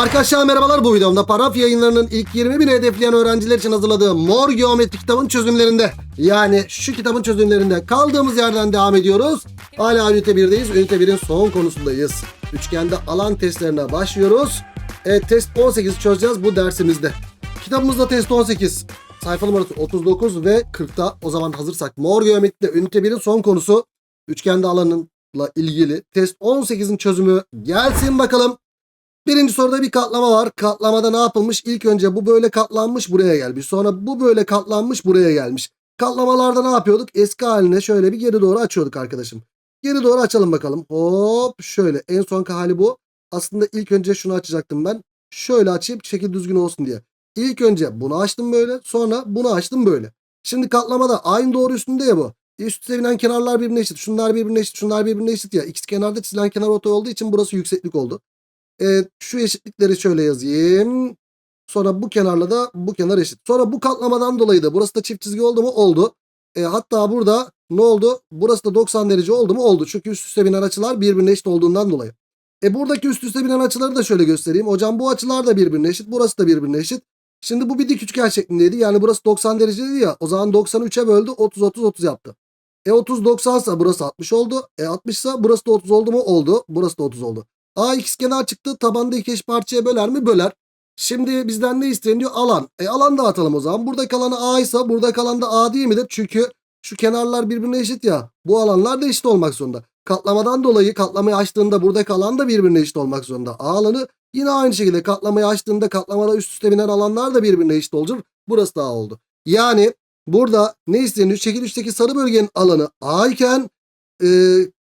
Arkadaşlar merhabalar bu videomda paraf yayınlarının ilk 20 bin hedefleyen öğrenciler için hazırladığım mor geometri kitabın çözümlerinde yani şu kitabın çözümlerinde kaldığımız yerden devam ediyoruz. Hala ünite 1'deyiz. Ünite 1'in son konusundayız. Üçgende alan testlerine başlıyoruz. Evet test 18 çözeceğiz bu dersimizde. Kitabımızda test 18. Sayfa numarası 39 ve 40'ta. O zaman hazırsak mor geometride ünite 1'in son konusu üçgende alanınla ilgili test 18'in çözümü gelsin bakalım. Birinci soruda bir katlama var. Katlamada ne yapılmış? İlk önce bu böyle katlanmış buraya gelmiş. Sonra bu böyle katlanmış buraya gelmiş. Katlamalarda ne yapıyorduk? Eski haline şöyle bir geri doğru açıyorduk arkadaşım. Geri doğru açalım bakalım. Hop şöyle. En son hali bu. Aslında ilk önce şunu açacaktım ben. Şöyle açayım şekil düzgün olsun diye. İlk önce bunu açtım böyle. Sonra bunu açtım böyle. Şimdi katlamada aynı doğru üstünde ya bu. Üst üste binen kenarlar birbirine eşit. Şunlar birbirine eşit. Şunlar birbirine eşit ya. İkisi kenarda çizilen kenar ortay olduğu için burası yükseklik oldu. Evet, şu eşitlikleri şöyle yazayım. Sonra bu kenarla da bu kenar eşit. Sonra bu katlamadan dolayı da burası da çift çizgi oldu mu? Oldu. E, hatta burada ne oldu? Burası da 90 derece oldu mu? Oldu. Çünkü üst üste binen açılar birbirine eşit olduğundan dolayı. E buradaki üst üste binen açıları da şöyle göstereyim. Hocam bu açılar da birbirine eşit. Burası da birbirine eşit. Şimdi bu bir dik üçgen şeklindeydi. Yani burası 90 dereceydi ya. O zaman 90'ı 3'e böldü. 30 30 30 yaptı. E 30 90 ise burası 60 oldu. E 60 ise burası da 30 oldu mu? Oldu. Burası da 30 oldu. A ikizkenar çıktı. Tabanda iki eş parçaya böler mi? Böler. Şimdi bizden ne isteniyor? Alan. E alan dağıtalım o zaman. Burada kalanı A ise burada kalan da A değil midir? Çünkü şu kenarlar birbirine eşit ya. Bu alanlar da eşit olmak zorunda. Katlamadan dolayı katlamayı açtığında burada kalan da birbirine eşit olmak zorunda. A alanı yine aynı şekilde katlamayı açtığında katlamada üst üste binen alanlar da birbirine eşit olacak. Burası da A oldu. Yani burada ne isteniyor? Şekil 3'teki sarı bölgenin alanı A iken e,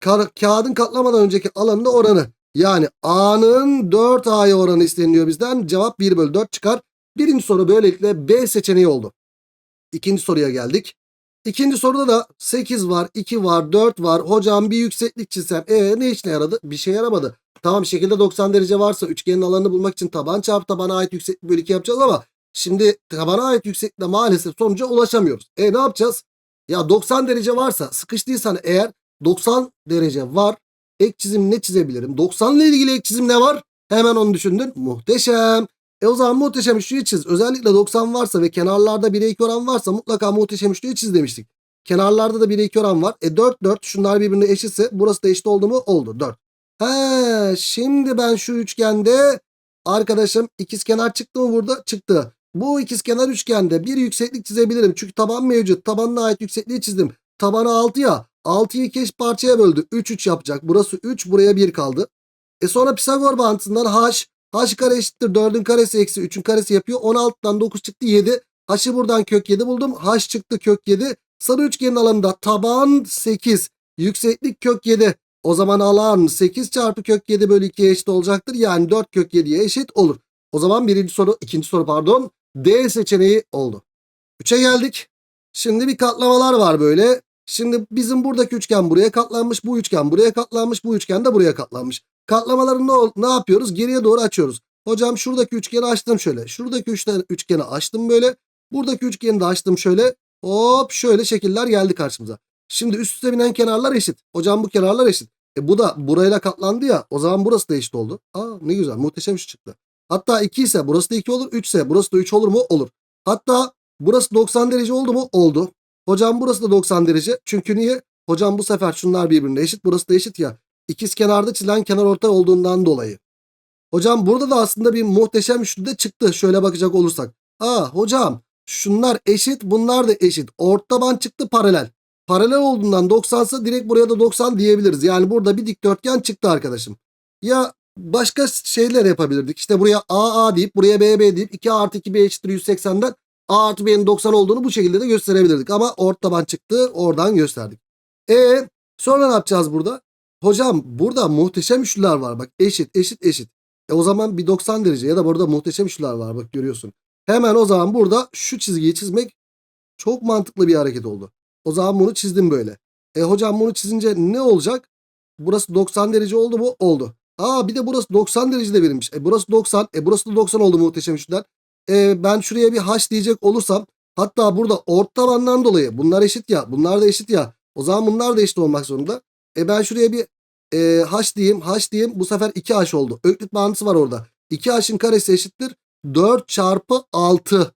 ka- kağıdın katlamadan önceki alanın da oranı. Yani A'nın 4A'ya oranı isteniyor bizden. Cevap 1 bölü 4 çıkar. Birinci soru böylelikle B seçeneği oldu. İkinci soruya geldik. İkinci soruda da 8 var, 2 var, 4 var. Hocam bir yükseklik çizsem. E ne işine yaradı? Bir şey yaramadı. Tamam şekilde 90 derece varsa üçgenin alanını bulmak için taban çarpı tabana ait yükseklik bölü 2 yapacağız ama şimdi tabana ait yükseklikle maalesef sonuca ulaşamıyoruz. E ne yapacağız? Ya 90 derece varsa sıkıştıysan eğer 90 derece var ek çizim ne çizebilirim? 90 ile ilgili ek çizim ne var? Hemen onu düşündün. Muhteşem. E o zaman muhteşem üçlüyü çiz. Özellikle 90 varsa ve kenarlarda 1'e 2 oran varsa mutlaka muhteşem üçlüyü çiz demiştik. Kenarlarda da 1'e 2 oran var. E 4 4 şunlar birbirine eşitse burası da eşit oldu mu? Oldu 4. He şimdi ben şu üçgende arkadaşım ikiz kenar çıktı mı burada? Çıktı. Bu ikiz kenar üçgende bir yükseklik çizebilirim. Çünkü taban mevcut. Tabanına ait yüksekliği çizdim. Tabanı 6 ya. 6'yı iki parçaya böldü. 3 3 yapacak. Burası 3 buraya 1 kaldı. E sonra Pisagor bağıntısından h. h kare eşittir 4'ün karesi eksi 3'ün karesi yapıyor. 16'dan 9 çıktı 7. H'ı buradan kök 7 buldum. H çıktı kök 7. Sarı üçgenin alanında taban 8. Yükseklik kök 7. O zaman alan 8 çarpı kök 7 bölü 2'ye eşit olacaktır. Yani 4 kök 7'ye eşit olur. O zaman birinci soru, ikinci soru pardon. D seçeneği oldu. 3'e geldik. Şimdi bir katlamalar var böyle. Şimdi bizim buradaki üçgen buraya katlanmış, bu üçgen buraya katlanmış, bu üçgen de buraya katlanmış. Katlamaları ne, ne yapıyoruz? Geriye doğru açıyoruz. Hocam şuradaki üçgeni açtım şöyle. Şuradaki üçgeni açtım böyle. Buradaki üçgeni de açtım şöyle. Hop şöyle şekiller geldi karşımıza. Şimdi üst üste binen kenarlar eşit. Hocam bu kenarlar eşit. E bu da burayla katlandı ya. O zaman burası da eşit oldu. Aa ne güzel muhteşem iş çıktı. Hatta 2 ise burası da 2 olur. 3 ise burası da 3 olur mu? Olur. Hatta burası 90 derece oldu mu? Oldu. Hocam burası da 90 derece. Çünkü niye? Hocam bu sefer şunlar birbirine eşit. Burası da eşit ya. İkiz kenarda çizilen kenar ortay olduğundan dolayı. Hocam burada da aslında bir muhteşem üçlü de çıktı. Şöyle bakacak olursak. Aa hocam şunlar eşit bunlar da eşit. Ortaban çıktı paralel. Paralel olduğundan 90 ise direkt buraya da 90 diyebiliriz. Yani burada bir dikdörtgen çıktı arkadaşım. Ya başka şeyler yapabilirdik. İşte buraya AA deyip buraya BB deyip 2 artı 2B eşittir 180'den A artı B'nin 90 olduğunu bu şekilde de gösterebilirdik. Ama ortaban çıktı oradan gösterdik. E sonra ne yapacağız burada? Hocam burada muhteşem üçlüler var bak eşit eşit eşit. E o zaman bir 90 derece ya da burada muhteşem üçlüler var bak görüyorsun. Hemen o zaman burada şu çizgiyi çizmek çok mantıklı bir hareket oldu. O zaman bunu çizdim böyle. E hocam bunu çizince ne olacak? Burası 90 derece oldu mu? Oldu. Aa bir de burası 90 derecede verilmiş. E burası 90. E burası da 90 oldu muhteşem üçlüler. E ben şuraya bir h diyecek olursam hatta burada ort tabandan dolayı bunlar eşit ya bunlar da eşit ya. O zaman bunlar da eşit olmak zorunda. E ben şuraya bir e, h diyeyim h diyeyim bu sefer 2h oldu. Öklit bağıntısı var orada. 2H'ın karesi eşittir 4 çarpı 6.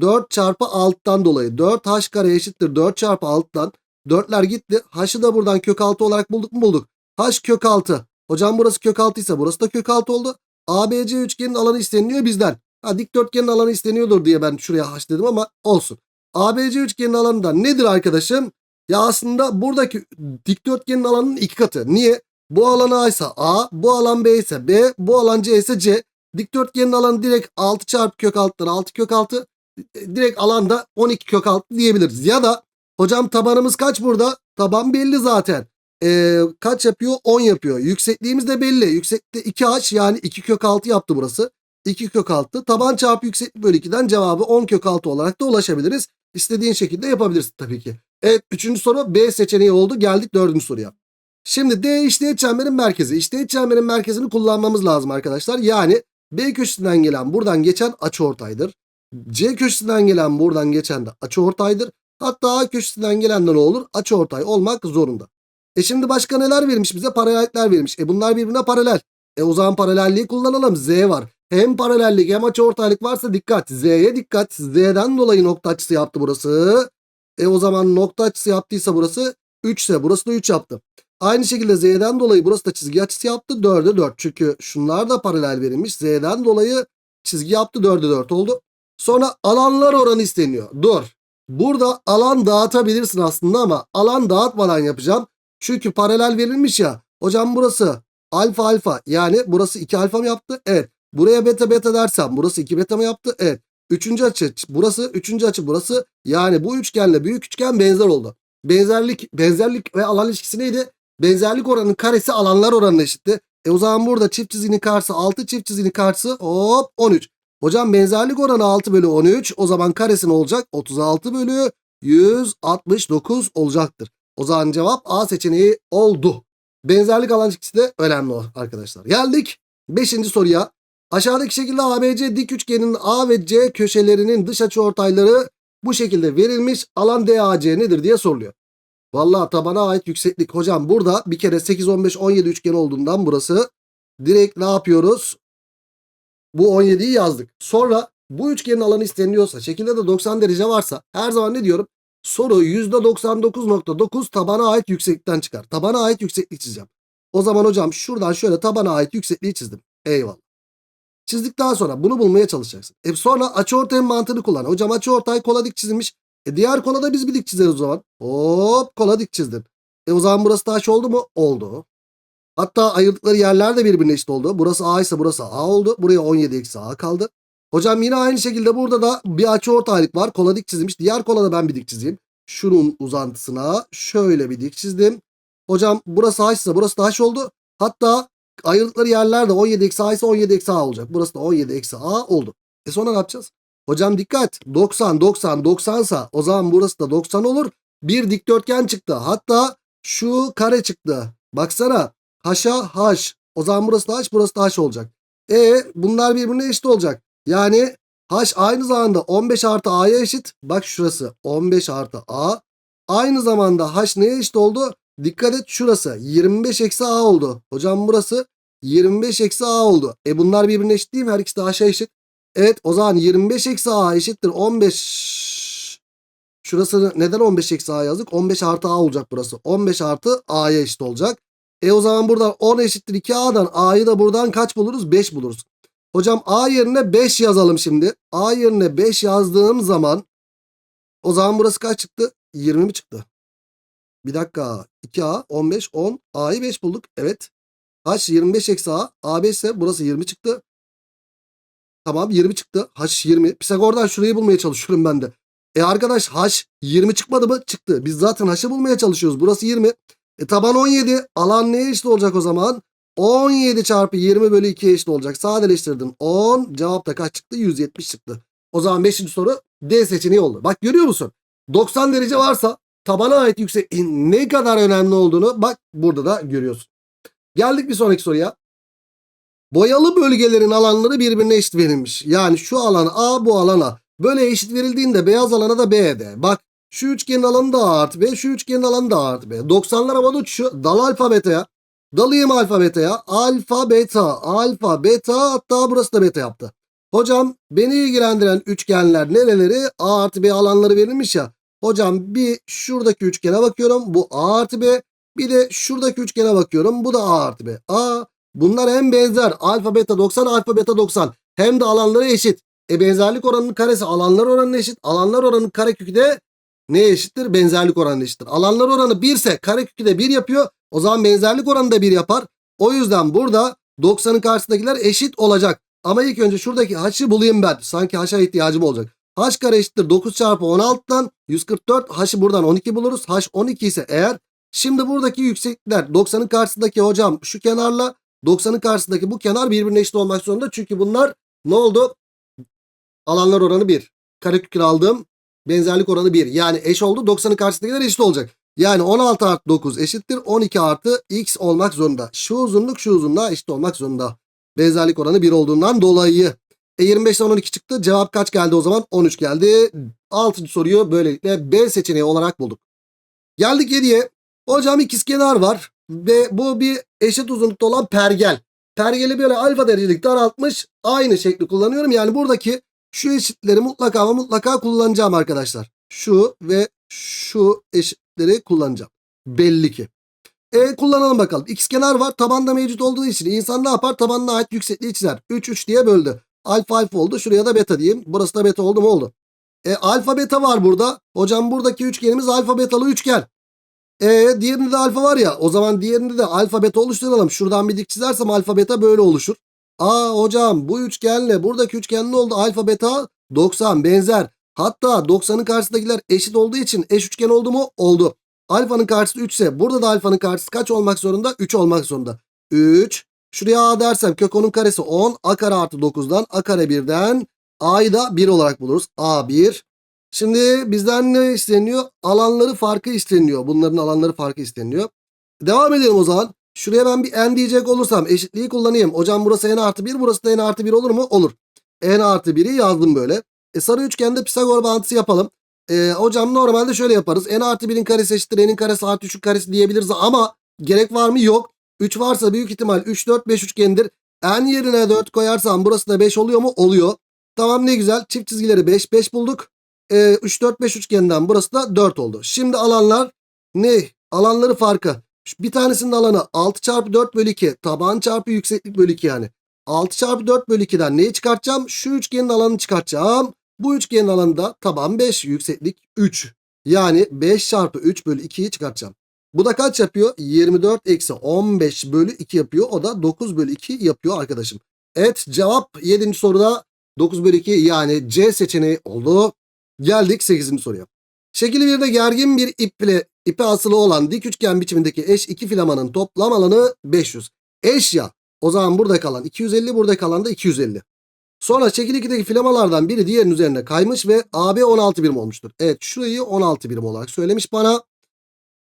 4 çarpı 6'dan dolayı 4H kare eşittir 4 çarpı 6'dan. 4'ler gitti. H'ı da buradan kök 6 olarak bulduk mu bulduk. H kök 6. Hocam burası kök 6 ise burası da kök 6 oldu. ABC üçgenin alanı isteniyor bizden. Ha, dikdörtgenin alanı isteniyordur diye ben şuraya H dedim ama olsun. ABC üçgenin alanı da nedir arkadaşım? Ya aslında buradaki dikdörtgenin alanının iki katı. Niye? Bu alan A ise A, bu alan B ise B, bu alan C ise C. Dikdörtgenin alanı direkt 6 çarpı kök 6'dan 6 kök 6. E, Direkt alanda 12 kök 6 diyebiliriz. Ya da hocam tabanımız kaç burada? Taban belli zaten. Ee, kaç yapıyor? 10 yapıyor. Yüksekliğimiz de belli. Yükseklikte 2H yani 2 kök 6 yaptı burası. 2 kök 6. Taban çarpı yükseklik bölü 2'den cevabı 10 kök 6 olarak da ulaşabiliriz. İstediğin şekilde yapabilirsin tabii ki. Evet üçüncü soru B seçeneği oldu. Geldik dördüncü soruya. Şimdi D işleyet çemberin merkezi. İşleyet çemberin merkezini kullanmamız lazım arkadaşlar. Yani B köşesinden gelen buradan geçen açıortaydır. C köşesinden gelen buradan geçen de açıortaydır. Hatta A köşesinden gelen de ne olur? Açıortay olmak zorunda. E şimdi başka neler vermiş bize? Paralellikler vermiş. E bunlar birbirine paralel. E o zaman paralelliği kullanalım. Z var. Hem paralellik hem açıortaylık varsa dikkat. Z'ye dikkat. Z'den dolayı nokta açısı yaptı burası. E o zaman nokta açısı yaptıysa burası 3 ise burası da 3 yaptı. Aynı şekilde Z'den dolayı burası da çizgi açısı yaptı. 4'e 4. Çünkü şunlar da paralel verilmiş. Z'den dolayı çizgi yaptı 4'e 4 oldu. Sonra alanlar oranı isteniyor. Dur. Burada alan dağıtabilirsin aslında ama alan dağıtmadan yapacağım. Çünkü paralel verilmiş ya. Hocam burası alfa alfa yani burası 2 alfa mı yaptı? Evet. Buraya beta beta dersem burası 2 beta mı yaptı? Evet. Üçüncü açı burası, üçüncü açı burası. Yani bu üçgenle büyük üçgen benzer oldu. Benzerlik benzerlik ve alan ilişkisi neydi? Benzerlik oranının karesi alanlar oranına eşitti. E o zaman burada çift çizginin karşısı 6 çift çizginin karşısı hop 13. Hocam benzerlik oranı 6 bölü 13 o zaman karesi ne olacak? 36 bölü 169 olacaktır. O zaman cevap A seçeneği oldu. Benzerlik alan ilişkisi de önemli arkadaşlar. Geldik 5. soruya. Aşağıdaki şekilde ABC dik üçgenin A ve C köşelerinin dış açı ortayları bu şekilde verilmiş. Alan DAC nedir diye soruluyor. Vallahi tabana ait yükseklik hocam burada bir kere 8 15 17 üçgen olduğundan burası direkt ne yapıyoruz? Bu 17'yi yazdık. Sonra bu üçgenin alanı isteniliyorsa şekilde de 90 derece varsa her zaman ne diyorum? Soru %99.9 tabana ait yükseklikten çıkar. Tabana ait yükseklik çizeceğim. O zaman hocam şuradan şöyle tabana ait yüksekliği çizdim. Eyvallah. Çizdikten sonra bunu bulmaya çalışacaksın. E sonra açıortayın mantığını kullan. Hocam açıortay kola dik çizilmiş. E diğer kola da biz bir dik çizeriz o zaman. Hop kola dik çizdin. E o zaman burası taş oldu mu? Oldu. Hatta ayırdıkları yerler de birbirine eşit oldu. Burası A ise burası A oldu. Buraya 17 eksi A kaldı. Hocam yine aynı şekilde burada da bir açıortaylık var. Kola dik çizilmiş. Diğer kola da ben bir dik çizeyim. Şunun uzantısına şöyle bir dik çizdim. Hocam burası H ise burası da H oldu. Hatta ayrıldıkları yerler de 17 eksi A ise 17 eksi A olacak. Burası da 17 eksi A oldu. E sonra ne yapacağız? Hocam dikkat 90 90 90 sa o zaman burası da 90 olur. Bir dikdörtgen çıktı. Hatta şu kare çıktı. Baksana haşa haş. O zaman burası da haş burası da haş olacak. E bunlar birbirine eşit olacak. Yani haş aynı zamanda 15 artı a'ya eşit. Bak şurası 15 artı a. Aynı zamanda haş neye eşit oldu? Dikkat et şurası 25 eksi a oldu. Hocam burası 25 eksi a oldu. E bunlar birbirine eşit değil mi? Her ikisi de haşa eşit. Evet o zaman 25 eksi a eşittir 15. Şurası neden 15 eksi a yazdık? 15 artı a olacak burası. 15 artı a'ya eşit olacak. E o zaman buradan 10 eşittir 2a'dan a'yı da buradan kaç buluruz? 5 buluruz. Hocam a yerine 5 yazalım şimdi. a yerine 5 yazdığım zaman o zaman burası kaç çıktı? 20 mi çıktı? Bir dakika. 2a 15 10 a'yı 5 bulduk. Evet. H 25 eksi a. a 5 ise burası 20 çıktı. Tamam 20 çıktı. H 20. Pisagor'dan şurayı bulmaya çalışıyorum ben de. E arkadaş H 20 çıkmadı mı? Çıktı. Biz zaten H'ı bulmaya çalışıyoruz. Burası 20. E taban 17. Alan neye eşit olacak o zaman? 17 çarpı 20 bölü 2'ye eşit olacak. Sadeleştirdim. 10. Cevap da kaç çıktı? 170 çıktı. O zaman 5. soru D seçeneği oldu. Bak görüyor musun? 90 derece varsa tabana ait yüksek ne kadar önemli olduğunu bak burada da görüyorsun. Geldik bir sonraki soruya. Boyalı bölgelerin alanları birbirine eşit verilmiş. Yani şu alan A bu alan A. Böyle eşit verildiğinde beyaz alana da B de. Bak şu üçgenin alanı da A artı B. Şu üçgenin alanı da A artı B. 90'lar havada uçuşuyor. Dal alfabete ya. Dalayım alfa beta'ya. Alfa beta. Alfa beta hatta burası da beta yaptı. Hocam beni ilgilendiren üçgenler nereleri? A artı B alanları verilmiş ya. Hocam bir şuradaki üçgene bakıyorum. Bu A artı B. Bir de şuradaki üçgene bakıyorum. Bu da A artı B. A bunlar hem benzer. Alfa beta 90 alfa beta 90. Hem de alanları eşit. E benzerlik oranının karesi alanlar oranına eşit. Alanlar oranının karekökü de neye eşittir? Benzerlik oranına eşittir. Alanlar oranı 1 ise karekökü de 1 yapıyor. O zaman benzerlik oranı da 1 yapar. O yüzden burada 90'ın karşısındakiler eşit olacak. Ama ilk önce şuradaki h'ı bulayım ben. Sanki h'a ihtiyacım olacak. H kare eşittir 9 çarpı 16'dan 144. h'ı buradan 12 buluruz. h 12 ise eğer. Şimdi buradaki yükseklikler 90'ın karşısındaki hocam şu kenarla 90'ın karşısındaki bu kenar birbirine eşit olmak zorunda. Çünkü bunlar ne oldu? Alanlar oranı 1. Karekök aldığım benzerlik oranı 1. Yani eş oldu. 90'ın karşısındakiler eşit olacak. Yani 16 artı 9 eşittir. 12 artı x olmak zorunda. Şu uzunluk şu uzunluğa eşit olmak zorunda. Benzerlik oranı 1 olduğundan dolayı. E 25'ten 12 çıktı. Cevap kaç geldi o zaman? 13 geldi. 6. soruyu böylelikle B seçeneği olarak bulduk. Geldik 7'ye. Hocam ikizkenar var. Ve bu bir eşit uzunlukta olan pergel. Pergeli böyle alfa derecelik daraltmış. Aynı şekli kullanıyorum. Yani buradaki şu eşitleri mutlaka ama mutlaka kullanacağım arkadaşlar. Şu ve şu eşitleri kullanacağım. Belli ki. E kullanalım bakalım. X kenar var. Tabanda mevcut olduğu için insan ne yapar? Tabanına ait yüksekliği çizer. 3 3 diye böldü. Alfa alfa oldu. Şuraya da beta diyeyim. Burası da beta oldu mu oldu. E alfa beta var burada. Hocam buradaki üçgenimiz alfa betalı üçgen. E diğerinde de alfa var ya. O zaman diğerinde de alfa beta oluşturalım. Şuradan bir dik çizersem alfa beta böyle oluşur. Aa hocam bu üçgenle buradaki üçgen ne oldu? Alfa beta 90 benzer. Hatta 90'ın karşısındakiler eşit olduğu için eş üçgen oldu mu? Oldu. Alfanın karşısı 3 ise burada da alfanın karşısı kaç olmak zorunda? 3 olmak zorunda. 3. Şuraya a dersem kök 10'un karesi 10. a kare artı 9'dan a kare 1'den a'yı da 1 olarak buluruz. a1. Şimdi bizden ne isteniyor? Alanları farkı isteniyor. Bunların alanları farkı isteniyor. Devam edelim o zaman. Şuraya ben bir n diyecek olursam eşitliği kullanayım. Hocam burası n artı 1 burası da n artı 1 olur mu? Olur. n artı 1'i yazdım böyle. E sarı üçgende Pisagor bağıntısı yapalım. E, hocam normalde şöyle yaparız. n artı 1'in karesi eşittir n'in karesi artı 3'ün karesi diyebiliriz ama gerek var mı? Yok. 3 varsa büyük ihtimal 3, 4, 5 üçgendir. n yerine 4 koyarsam burası da 5 oluyor mu? Oluyor. Tamam ne güzel. Çift çizgileri 5, 5 bulduk. E, 3, 4, 5 üçgeninden burası da 4 oldu. Şimdi alanlar ne? Alanları farkı. Bir tanesinin alanı 6 çarpı 4 bölü 2. Taban çarpı yükseklik bölü 2 yani. 6 çarpı 4 bölü 2'den neyi çıkartacağım? Şu üçgenin alanını çıkartacağım. Bu üçgenin alanında taban 5, yükseklik 3. Yani 5 çarpı 3 bölü 2'yi çıkartacağım. Bu da kaç yapıyor? 24 eksi 15 bölü 2 yapıyor. O da 9 bölü 2 yapıyor arkadaşım. Evet cevap 7. soruda 9 bölü 2 yani C seçeneği oldu. Geldik 8. soruya. Şekil 1'de gergin bir iple ipe asılı olan dik üçgen biçimindeki eş iki filamanın toplam alanı 500. Eş ya. O zaman burada kalan 250 burada kalan da 250. Sonra şekil 2'deki filamalardan biri diğerinin üzerine kaymış ve AB 16 birim olmuştur. Evet şurayı 16 birim olarak söylemiş bana.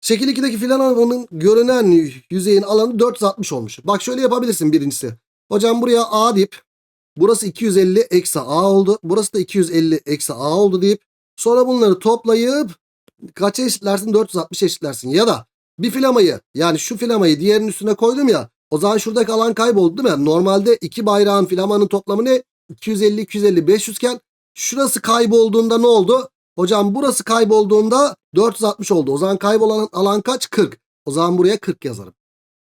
Şekil 2'deki filamanın görünen yüzeyin alanı 460 olmuş. Bak şöyle yapabilirsin birincisi. Hocam buraya A deyip burası 250 eksi A oldu. Burası da 250 eksi A oldu deyip sonra bunları toplayıp kaça eşitlersin? 460 eşitlersin. Ya da bir filamayı yani şu filamayı diğerinin üstüne koydum ya. O zaman şuradaki alan kayboldu değil mi? Normalde iki bayrağın filamanın toplamı ne? 250, 250, 500 iken şurası kaybolduğunda ne oldu? Hocam burası kaybolduğunda 460 oldu. O zaman kaybolan alan kaç? 40. O zaman buraya 40 yazarım.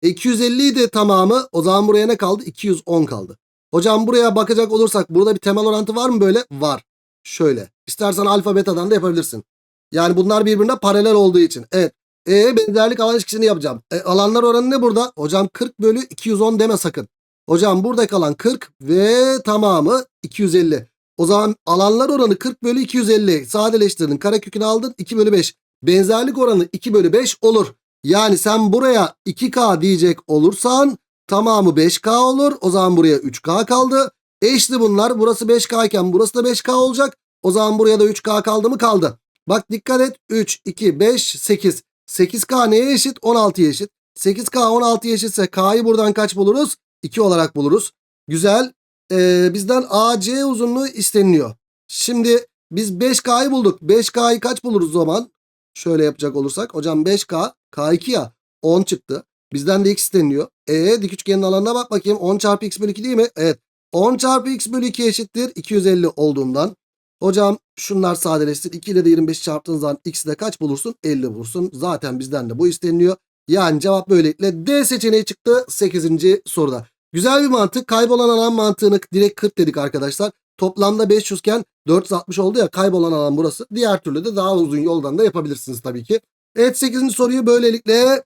E 250 de tamamı. O zaman buraya ne kaldı? 210 kaldı. Hocam buraya bakacak olursak burada bir temel orantı var mı böyle? Var. Şöyle. İstersen alfa betadan da yapabilirsin. Yani bunlar birbirine paralel olduğu için. Evet. E benzerlik alan ilişkisini yapacağım. E, alanlar oranı ne burada? Hocam 40 bölü 210 deme sakın. Hocam burada kalan 40 ve tamamı 250. O zaman alanlar oranı 40 bölü 250. Sadeleştirdin. Karekökünü aldın 2 bölü 5. Benzerlik oranı 2 bölü 5 olur. Yani sen buraya 2K diyecek olursan tamamı 5K olur. O zaman buraya 3K kaldı. Eşli bunlar. Burası 5K iken burası da 5K olacak. O zaman buraya da 3K kaldı mı kaldı. Bak dikkat et. 3, 2, 5, 8. 8K neye eşit? 16'ya eşit. 8K 16'ya eşitse K'yı buradan kaç buluruz? 2 olarak buluruz. Güzel. Ee, bizden AC uzunluğu isteniliyor. Şimdi biz 5K'yı bulduk. 5K'yı kaç buluruz o zaman? Şöyle yapacak olursak. Hocam 5K, K2 ya 10 çıktı. Bizden de x isteniyor. E dik üçgenin alanına bak bakayım. 10 çarpı x bölü 2 değil mi? Evet. 10 çarpı x bölü 2 eşittir 250 olduğundan. Hocam şunlar sadeleşsin. 2 ile de 25 çarptığın zaman x'i de kaç bulursun? 50 bulursun. Zaten bizden de bu isteniliyor. Yani cevap böylelikle D seçeneği çıktı 8. soruda. Güzel bir mantık. Kaybolan alan mantığını direkt 40 dedik arkadaşlar. Toplamda 500 iken 460 oldu ya kaybolan alan burası. Diğer türlü de daha uzun yoldan da yapabilirsiniz tabii ki. Evet 8. soruyu böylelikle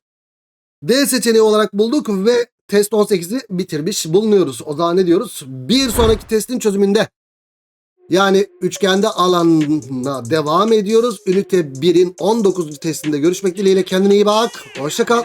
D seçeneği olarak bulduk ve test 18'i bitirmiş bulunuyoruz. O zaman ne diyoruz? Bir sonraki testin çözümünde yani üçgende alanına devam ediyoruz. Ünite 1'in 19. testinde görüşmek dileğiyle kendine iyi bak. Hoşça kal.